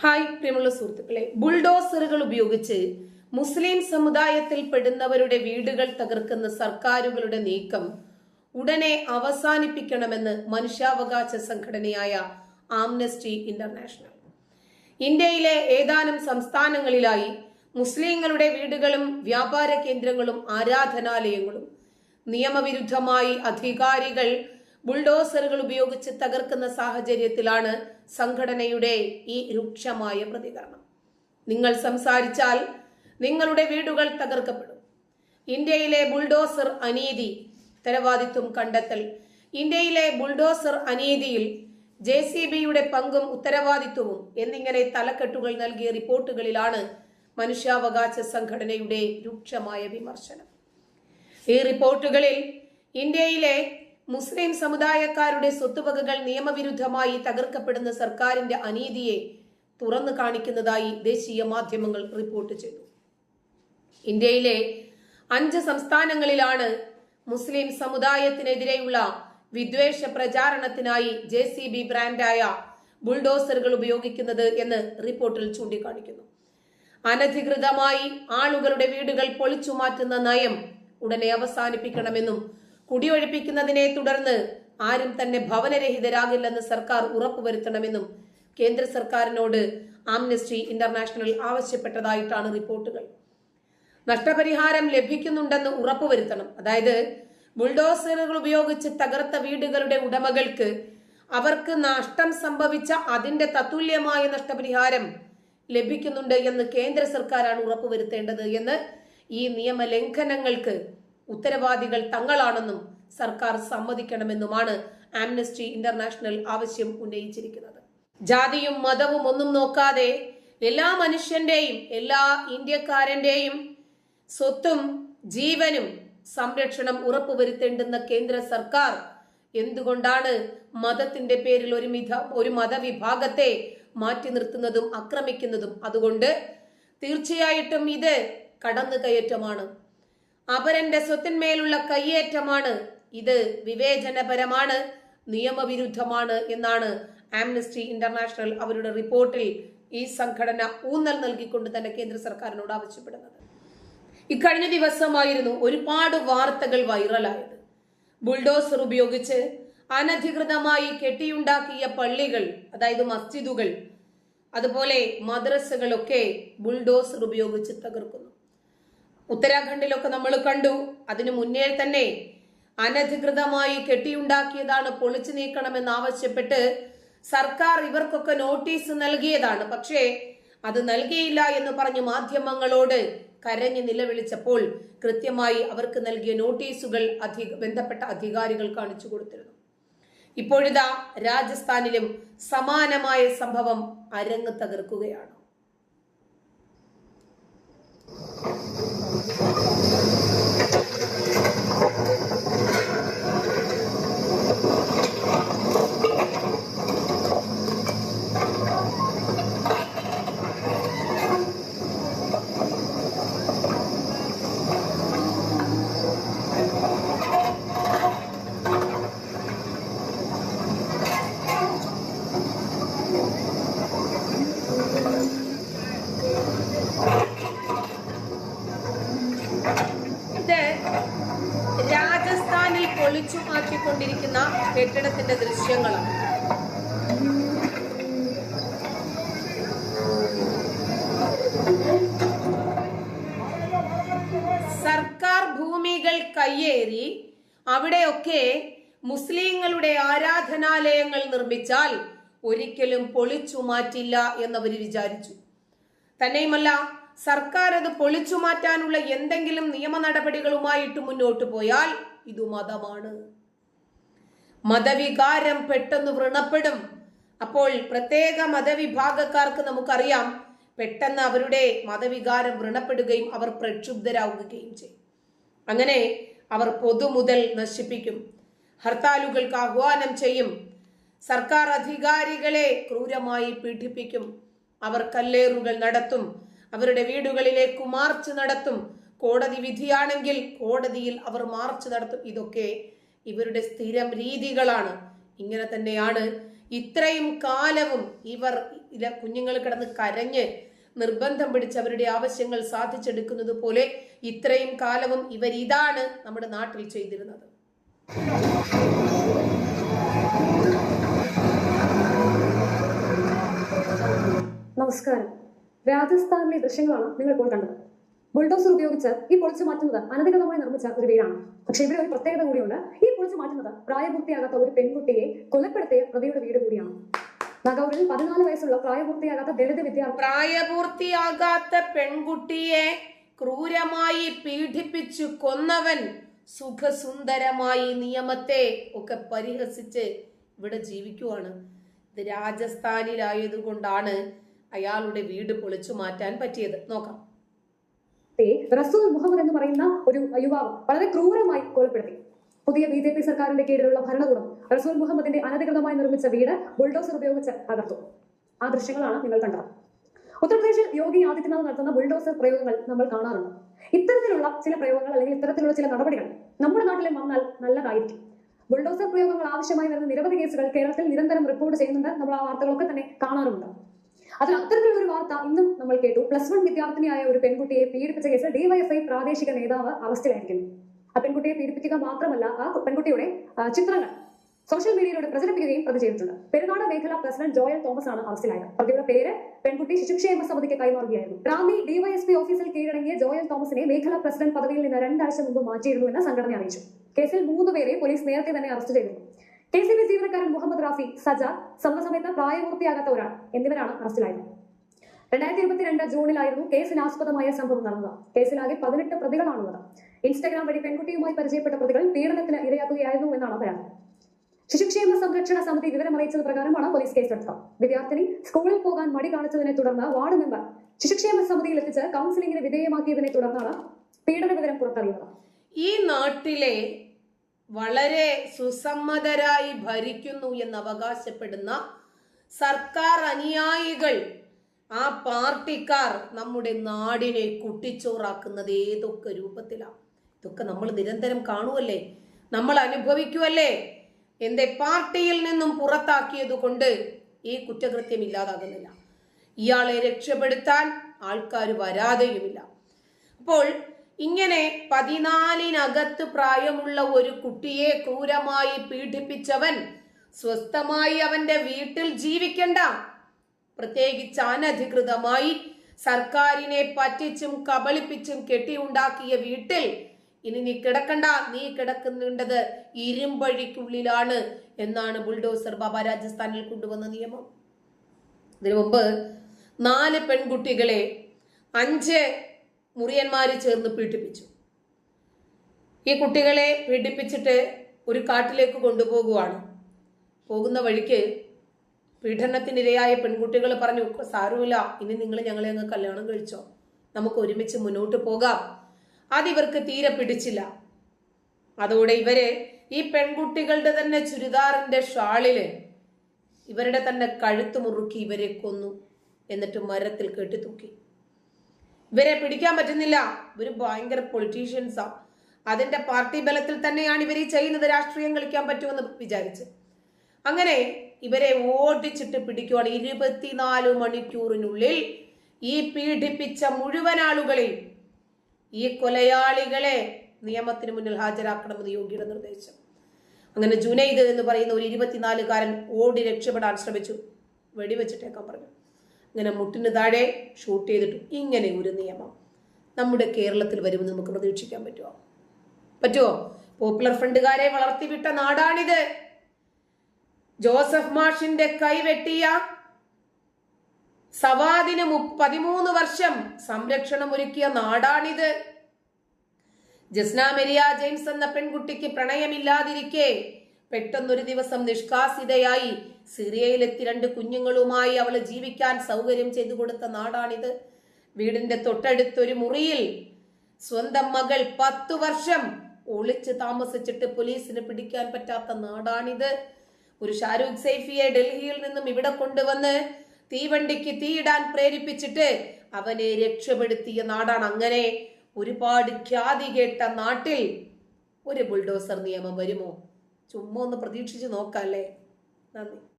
Hi പ്രിയമുള്ള സുഹൃത്തുക്കളെ. ബുൾഡോസറുകൾ ഉപയോഗിച്ച് മുസ്ലിം സമുദായത്തിൽ പെടുന്നവരുടെ വീടുകൾ തകർക്കുന്ന സർക്കാരുകളുടെ നീക്കം ഉടനെ അവസാനിപ്പിക്കണമെന്ന് മനുഷ്യാവകാശ സംഘടനയായ ആംനസ്റ്റി ഇന്റർനാഷണൽ. ഇന്ത്യയിലെ ഏതാനും സംസ്ഥാനങ്ങളിലായി മുസ്ലിങ്ങളുടെ വീടുകളും വ്യാപാര കേന്ദ്രങ്ങളും ആരാധനാലയങ്ങളും നിയമവിരുദ്ധമായി അധികാരികൾ ബുൾഡോസറുകൾ ഉപയോഗിച്ച് തകർക്കുന്ന സാഹചര്യത്തിലാണ് സംഘടനയുടെ ഈ രൂക്ഷമായ പ്രതികരണം. നിങ്ങൾ സംസാരിച്ചാൽ നിങ്ങളുടെ വീടുകൾ തകർക്കപ്പെടും. ഇന്ത്യയിലെ ബുൾഡോസർ അനീതി ഉത്തരവാദിത്വം കണ്ടെത്തൽ. ഇന്ത്യയിലെ ബുൾഡോസർ അനീതിയിൽ ജെ സി ബിയുടെ പങ്കും ഉത്തരവാദിത്വവും എന്നിങ്ങനെ തലക്കെട്ടുകൾ നൽകിയ റിപ്പോർട്ടുകളിലാണ് മനുഷ്യാവകാശ സംഘടനയുടെ രൂക്ഷമായ വിമർശനം. ഈ റിപ്പോർട്ടുകളിൽ ഇന്ത്യയിലെ മുസ്ലിം സമുദായക്കാരുടെ സ്വത്തുവകകൾ നിയമവിരുദ്ധമായി തകർക്കപ്പെടുന്ന സർക്കാരിന്റെ അനീതിയെ തുറന്നു കാണിക്കുന്നതായി ദേശീയ മാധ്യമങ്ങൾ റിപ്പോർട്ട് ചെയ്തു. ഇന്ത്യയിലെ അഞ്ച് സംസ്ഥാനങ്ങളിലാണ് മുസ്ലിം സമുദായത്തിനെതിരെയുള്ള വിദ്വേഷ പ്രചാരണത്തിനായി ജെ സി ബി ബ്രാൻഡായ ബുൾഡോസറുകൾ ഉപയോഗിക്കുന്നത് എന്ന് റിപ്പോർട്ടിൽ ചൂണ്ടിക്കാണിക്കുന്നു. അനധികൃതമായി ആളുകളുടെ വീടുകൾ പൊളിച്ചു മാറ്റുന്ന നയം ഉടനെ അവസാനിപ്പിക്കണമെന്നും കുടിയൊഴിപ്പിക്കുന്നതിനെ തുടർന്ന് ആരും തന്നെ ഭവനരഹിതരാകില്ലെന്ന് സർക്കാർ ഉറപ്പുവരുത്തണമെന്നും കേന്ദ്ര സർക്കാരിനോട് ആംനസ്റ്റി ഇന്റർനാഷണൽ ആവശ്യപ്പെട്ടതായിട്ടാണ് റിപ്പോർട്ടുകൾ. നഷ്ടപരിഹാരം ലഭിക്കുന്നുണ്ടെന്ന് ഉറപ്പുവരുത്തണം. അതായത് ബുൾഡോസറുകൾ ഉപയോഗിച്ച് തകർത്ത വീടുകളുടെ ഉടമകൾക്ക് അവർക്ക് നഷ്ടം സംഭവിച്ച അതിന്റെ തത്തുല്യമായ നഷ്ടപരിഹാരം ലഭിക്കുന്നുണ്ട് എന്ന് കേന്ദ്ര സർക്കാരാണ് ഉറപ്പുവരുത്തേണ്ടത് എന്ന് ഈ നിയമലംഘനങ്ങൾക്ക് ഉത്തരവാദികൾ തങ്ങളാണെന്നും സർക്കാർ സമ്മതിക്കണമെന്നുമാണ് ആംനസ്റ്റി ഇന്റർനാഷണൽ ആവശ്യം ഉന്നയിച്ചിരിക്കുന്നത്. ജാതിയും മതവും ഒന്നും നോക്കാതെ എല്ലാ മനുഷ്യന്റെയും എല്ലാ ഇന്ത്യക്കാരന്റെയും സ്വത്തും ജീവനും സംരക്ഷണം ഉറപ്പുവരുത്തേണ്ടുന്ന കേന്ദ്ര സർക്കാർ എന്തുകൊണ്ടാണ് മതത്തിന്റെ പേരിൽ ഒരു മിത ഒരു മതവിഭാഗത്തെ മാറ്റി നിർത്തുന്നതും ആക്രമിക്കുന്നതും? അതുകൊണ്ട് തീർച്ചയായിട്ടും ഇത് കടന്നുകയറ്റമാണ്. അപരന്റെ സ്വത്തിന്മേലുള്ള കയ്യേറ്റമാണ്. ഇത് വിവേചനപരമാണ് നിയമവിരുദ്ധമാണ് എന്നാണ് ആംനസ്റ്റി ഇന്റർനാഷണൽ അവരുടെ റിപ്പോർട്ടിൽ ഈ സംഘടന ഊന്നൽ നൽകിക്കൊണ്ട് തന്നെ കേന്ദ്ര സർക്കാരിനോട് ആവശ്യപ്പെടുന്നത്. ഇക്കഴിഞ്ഞ ദിവസമായിരുന്നു ഒരുപാട് വാർത്തകൾ വൈറലായത്. ബുൾഡോസർ ഉപയോഗിച്ച് അനധികൃതമായി കെട്ടിയുണ്ടാക്കിയ പള്ളികൾ അതായത് മസ്ജിദുകൾ അതുപോലെ മദ്രസകളൊക്കെ ബുൾഡോസർ ഉപയോഗിച്ച് തകർക്കുന്നു. ഉത്തരാഖണ്ഡിലൊക്കെ നമ്മൾ കണ്ടു. അതിനു മുന്നേ തന്നെ അനധികൃതമായി കെട്ടിയുണ്ടാക്കിയതാണ് പൊളിച്ചു നീക്കണമെന്ന് ആവശ്യപ്പെട്ട് സർക്കാർ ഇവർക്കൊക്കെ നോട്ടീസ് നൽകിയതാണ്. പക്ഷേ അത് നൽകിയില്ല എന്ന് പറഞ്ഞ് മാധ്യമങ്ങളോട് കരഞ്ഞ് നിലവിളിച്ചപ്പോൾ കൃത്യമായി അവർക്ക് നൽകിയ നോട്ടീസുകൾ അധിക ബന്ധപ്പെട്ട അധികാരികൾ കാണിച്ചു കൊടുത്തിരുന്നു. ഇപ്പോഴിതാ രാജസ്ഥാനിലും സമാനമായ സംഭവം അരങ്ങ് തകർക്കുകയാണ്. കെട്ടിടത്തിന്റെ ദൃശ്യങ്ങളാണ് സർക്കാർ ഭൂമികൾ കയ്യേറി അവിടെയൊക്കെ മുസ്ലിങ്ങളുടെ ആരാധനാലയങ്ങൾ നിർമ്മിച്ചാൽ ഒരിക്കലും പൊളിച്ചു മാറ്റില്ല എന്നവർ വിചാരിച്ചു. തന്നെയുമല്ല സർക്കാർ അത് പൊളിച്ചു മാറ്റാനുള്ള എന്തെങ്കിലും നിയമ നടപടികളുമായിട്ട് മുന്നോട്ട് പോയാൽ ഇത് മതമാണ്. മതവികാരം പെട്ടെന്ന് വ്രണപ്പെടും. അപ്പോൾ പ്രത്യേക മതവിഭാഗക്കാർക്ക് നമുക്കറിയാം പെട്ടെന്ന് അവരുടെ മതവികാരം വ്രണപ്പെടുകയും അവർ പ്രക്ഷുബ്ധരാകുകയും ചെയ്യും. അങ്ങനെ അവർ പൊതുമുതൽ നശിപ്പിക്കും. ഹർത്താലുകൾക്ക് ആഹ്വാനം ചെയ്യും. സർക്കാർ അധികാരികളെ ക്രൂരമായി പീഡിപ്പിക്കും. അവർ കല്ലേറുകൾ നടത്തും. അവരുടെ വീടുകളിലേക്ക് മാർച്ച് നടത്തും. കോടതി വിധിയാണെങ്കിൽ കോടതിയിൽ അവർ മാർച്ച് നടത്തും. ഇതൊക്കെ ഇവരുടെ സ്ഥിരം രീതികളാണ്. ഇങ്ങനെ തന്നെയാണ് ഇത്രയും കാലവും ഇവർ കുഞ്ഞുങ്ങൾ കിടന്ന് കരഞ്ഞ് നിർബന്ധം പിടിച്ച് അവരുടെ ആവശ്യങ്ങൾ സാധിച്ചെടുക്കുന്നത് പോലെ ഇത്രയും കാലവും ഇവർ ഇതാണ് നമ്മുടെ നാട്ടിൽ ചെയ്തിരുന്നത്. നമസ്കാരം. രാജസ്ഥാനിലെ ദൃശ്യങ്ങളാണ് നിങ്ങൾ ഇപ്പോൾ കണ്ടത്. ബുൾഡോസർ ഉപയോഗിച്ച് ഈ പൊളിച്ചു മാറ്റുന്നത് അനധികൃതമായി നിർമ്മിച്ച ഒരു വീടാണ്. പക്ഷെ ഇവിടെ ഒരു പ്രത്യേകത കൂടിയുണ്ട്. ഈ പൊളിച്ചു മാറ്റുന്നത് പ്രായപൂർത്തിയാകാത്ത ഒരു പെൺകുട്ടിയെ കൊലപ്പെടുത്തിയ പ്രതിയുടെ വീട് കൂടിയാണ്. നഗൌറിൽ പതിനാല് വയസ്സുള്ള പ്രായപൂർത്തിയാകാത്ത ദളിത് വിദ്യാർത്ഥി പ്രായപൂർത്തിയാകാത്ത പെൺകുട്ടിയെ ക്രൂരമായി പീഡിപ്പിച്ചു കൊന്നവൻ സുഖസുന്ദരമായി നിയമത്തെ ഒക്കെ പരിഹസിച്ച് ഇവിടെ ജീവിക്കുവാണ്. ഇത് രാജസ്ഥാനിലായതുകൊണ്ടാണ് അയാളുടെ വീട് പൊളിച്ചു മാറ്റാൻ പറ്റിയത്. നോക്കാം. റസൂൽ മുഹമ്മദ് എന്ന് പറയുന്ന ഒരു യുവാവ് വളരെ ക്രൂരമായി കൊലപ്പെടുത്തി. പുതിയ ബി ജെ പി സർക്കാരിന്റെ കീഴിലുള്ള ഭരണകൂടം റസൂൽ മുഹമ്മദിന്റെ അനധികൃതമായി നിർമ്മിച്ച വീട് ബുൾഡോസർ ഉപയോഗിച്ച് തകർത്തു. ആ ദൃശ്യങ്ങളാണ് നിങ്ങൾ കണ്ടത്. ഉത്തർപ്രദേശിൽ യോഗി ആദിത്യനാഥ് നടത്തുന്ന ബുൾഡോസർ പ്രയോഗങ്ങൾ നമ്മൾ കാണാറുണ്ട്. ഇത്തരത്തിലുള്ള ചില പ്രയോഗങ്ങൾ അല്ലെങ്കിൽ ഇത്തരത്തിലുള്ള ചില നടപടികൾ നമ്മുടെ നാട്ടിലും വന്നാൽ നല്ലതായിരിക്കും. ബുൾഡോസർ പ്രയോഗങ്ങൾ ആവശ്യമായി വരുന്ന നിരവധി കേസുകൾ കേരളത്തിൽ നിരന്തരം റിപ്പോർട്ട് ചെയ്യുന്നുണ്ട്. നമ്മൾ ആ വാർത്തകളൊക്കെ തന്നെ കാണാറുമുണ്ട് അതിൽ അത്തരത്തിലുള്ള ഒരു വാർത്ത ഇന്നും നമ്മൾ കേട്ടു. പ്ലസ് വൺ വിദ്യാർത്ഥിനിയായ ഒരു പെൺകുട്ടിയെ പീഡിപ്പിച്ച കേസിൽ ഡിവൈഎഫ്ഐ പ്രാദേശിക നേതാവ് അറസ്റ്റിലായിരിക്കുന്നു ആ പെൺകുട്ടിയെ പീഡിപ്പിക്കുക മാത്രമല്ല ആ പെൺകുട്ടിയുടെ ചിത്രങ്ങൾ സോഷ്യൽ മീഡിയയിലൂടെ പ്രചരിപ്പിക്കുകയും അത് ചെയ്തിട്ടുണ്ട്. പെരുന്നാട് മേഖല പ്രസിഡന്റ് ജോയൽ തോമസ് ആണ് അറസ്റ്റിലായത് പ്രതിയുടെ പേര് പെൺകുട്ടി ശിശുക്ഷേമ സമിതിക്ക് കൈമാറുകയായിരുന്നു. റാന്നി ഡിവൈഎസ്പി ഓഫീസിൽ കീഴടങ്ങിയ ജോയൽ തോമസിനെ മേഖല പ്രസിഡന്റ് പദവിയിൽ നിന്ന് രണ്ടാഴ്ച മുമ്പ് മാറ്റിയിരുന്നുവെന്ന് സംഘടന അറിയിച്ചു. കേസിൽ മൂന്ന് പേരെ പോലീസ് നേരത്തെ തന്നെ അറസ്റ്റ് ചെയ്തിരുന്നു. കെ സി ബി ജീവനക്കാരൻ മുഹമ്മദ് റാഫി സജ സമരസമയത്ത് പ്രായപൂർത്തിയാകാത്ത ഒരാൾ എന്നിവരാണ് അറസ്റ്റിലായത്. രണ്ടായിരത്തി ഇരുപത്തിരണ്ട് ജൂണിലായിരുന്നു കേസിനാസ്പദമായ സംഭവം നടന്നത്. കേസിലാകെ പതിനെട്ട് പ്രതികളാണുള്ളത്. ഇൻസ്റ്റഗ്രാം വഴി പെൺകുട്ടിയുമായി പരിചയപ്പെട്ട പ്രതികൾ പീഡനത്തിന് ഇരയാക്കുകയായിരുന്നു എന്നാണ് പരാതി. ശിശുക്ഷേമ സംരക്ഷണ സമിതി വിവരമറിയിച്ചത് പ്രകാരമാണ് പോലീസ് കേസെടുത്തത്. വിദ്യാർത്ഥിനി സ്കൂളിൽ പോകാൻ മടി കാണിച്ചതിനെ തുടർന്ന് വാർഡ് മെമ്പർ ശിശുക്ഷേമ സമിതിയിൽ എത്തിച്ച് കൗൺസിലിംഗിന് വിധേയമാക്കിയതിനെ തുടർന്നാണ് പീഡന വിവരം പുറത്തറിയുന്നത്. ഈ നാട്ടിലെ വളരെ സുസമ്മതരായി ഭരിക്കുന്നു എന്ന് അവകാശപ്പെടുന്ന സർക്കാർ അനുയായികൾ ആ പാർട്ടിക്കാർ നമ്മുടെ നാടിനെ കുട്ടിച്ചോറാക്കുന്നത് ഏതൊക്കെ രൂപത്തിലാണ് ഇതൊക്കെ നമ്മൾ നിരന്തരം കാണുമല്ലേ നമ്മൾ അനുഭവിക്കുമല്ലേ എന്റെ പാർട്ടിയിൽ നിന്നും പുറത്താക്കിയത് കൊണ്ട് ഈ കുറ്റകൃത്യം ഇല്ലാതാകുന്നില്ല. ഇയാളെ രക്ഷപ്പെടുത്താൻ ആൾക്കാർ വരാതെയുമില്ല. അപ്പോൾ ഇങ്ങനെ പതിനാലിനകത്ത് പ്രായമുള്ള ഒരു കുട്ടിയെ ക്രൂരമായി പീഡിപ്പിച്ചവൻ സ്വസ്ഥമായി അവന്റെ വീട്ടിൽ ജീവിക്കണ്ട. പ്രത്യേകിച്ച് അനധികൃതമായി സർക്കാരിനെ പറ്റിച്ചും കബളിപ്പിച്ചും കെട്ടിയുണ്ടാക്കിയ വീട്ടിൽ ഇനി നീ കിടക്കണ്ട നീ കിടക്കുന്നുണ്ടത് ഇരുമ്പഴിക്കുള്ളിലാണ് എന്നാണ് ബുൾഡോസർ ബാബ രാജസ്ഥാനിൽ കൊണ്ടുവന്ന നിയമം. ഇതിനു മുമ്പ് നാല് പെൺകുട്ടികളെ അഞ്ച് മുറിയന്മാര് ചേർന്ന് പീഡിപ്പിച്ചു. ഈ കുട്ടികളെ പീഡിപ്പിച്ചിട്ട് ഒരു കാട്ടിലേക്ക് കൊണ്ടുപോകുവാണ്. പോകുന്ന വഴിക്ക് പീഡനത്തിനിരയായ പെൺകുട്ടികൾ പറഞ്ഞു സാരമില്ല ഇനി നിങ്ങൾ ഞങ്ങളെ അങ്ങ് കല്യാണം കഴിച്ചോ. നമുക്ക് ഒരുമിച്ച് മുന്നോട്ട് പോകാം. അതിവർക്ക് തീരെ പിടിച്ചില്ല. അതോടെ ഇവരെ ഈ പെൺകുട്ടികളുടെ തന്നെ ചുരിദാറിന്റെ ഷാളിൽ ഇവരുടെ തന്നെ കഴുത്ത് മുറുക്കി ഇവരെ കൊന്നു. എന്നിട്ട് മരത്തിൽ കെട്ടിത്തൂക്കി ഇവരെ പിടിക്കാൻ പറ്റുന്നില്ല. ഇവർ ഭയങ്കര പൊളിറ്റീഷ്യൻസാ അതിന്റെ പാർട്ടി ബലത്തിൽ തന്നെയാണ് ഇവർ ചെയ്യുന്നത്. രാഷ്ട്രീയം കളിക്കാൻ പറ്റുമെന്ന് വിചാരിച്ച്. അങ്ങനെ ഇവരെ ഓടിച്ചിട്ട് പിടിക്കുവാണ് ഇരുപത്തിനാല് മണിക്കൂറിനുള്ളിൽ ഈ പീഡിപ്പിച്ച മുഴുവൻ ആളുകളെയും ഈ കൊലയാളികളെ നിയമത്തിന് മുന്നിൽ ഹാജരാക്കണമെന്ന് യോഗിയുടെ നിർദ്ദേശം. അങ്ങനെ ജുനൈദ് എന്ന് പറയുന്ന ഒരു ഇരുപത്തിനാലുകാരൻ ഓടി രക്ഷപ്പെടാൻ ശ്രമിച്ചു. വെടിവെച്ചിട്ടേക്കാൻ പറഞ്ഞു. ഇങ്ങനെ മുട്ടിന് താഴെ ഷൂട്ട് ചെയ്തിട്ട്. ഇങ്ങനെ ഒരു നിയമം നമ്മുടെ കേരളത്തിൽ വരുമെന്ന് നമുക്ക് പ്രതീക്ഷിക്കാൻ പറ്റുമോ പറ്റുമോ പോപ്പുലർ ഫ്രണ്ടുകാരെ വളർത്തിവിട്ട നാടാണിത്. ജോസഫ് മാഷിന്റെ കൈവെട്ടിയ സവാദിന് പതിമൂന്ന് വർഷം സംരക്ഷണം ഒരുക്കിയ നാടാണിത്. ജസ്ന മെരിയ ജെയിംസ് എന്ന പെൺകുട്ടിക്ക് പ്രണയമില്ലാതിരിക്കെ പെട്ടെന്നൊരു ദിവസം നിഷ്കാസിതയായി സിറിയയിലെത്തി രണ്ട് കുഞ്ഞുങ്ങളുമായി അവൾ ജീവിക്കാൻ സൗകര്യം ചെയ്തു കൊടുത്ത നാടാണിത്. വീടിന്റെ തൊട്ടടുത്തൊരു മുറിയിൽ സ്വന്തം മകൾ പത്തു വർഷം ഒളിച്ച് താമസിച്ചിട്ട് പോലീസിന് പിടിക്കാൻ പറ്റാത്ത നാടാണിത്. ഒരു ഷാരൂഖ് സൈഫിയെ ഡൽഹിയിൽ നിന്നും ഇവിടെ കൊണ്ടുവന്ന് തീവണ്ടിക്ക് തീയിടാൻ പ്രേരിപ്പിച്ചിട്ട് അവനെ രക്ഷപ്പെടുത്തിയ നാടാണ്. അങ്ങനെ ഒരുപാട് ഖ്യാതി കേട്ട നാട്ടിൽ ഒരു ബുൾഡോസർ നിയമം വരുമോ? ചുമ്മാ ഒന്ന് പ്രതീക്ഷിച്ച് നോക്കാല്ലേ? നന്ദി.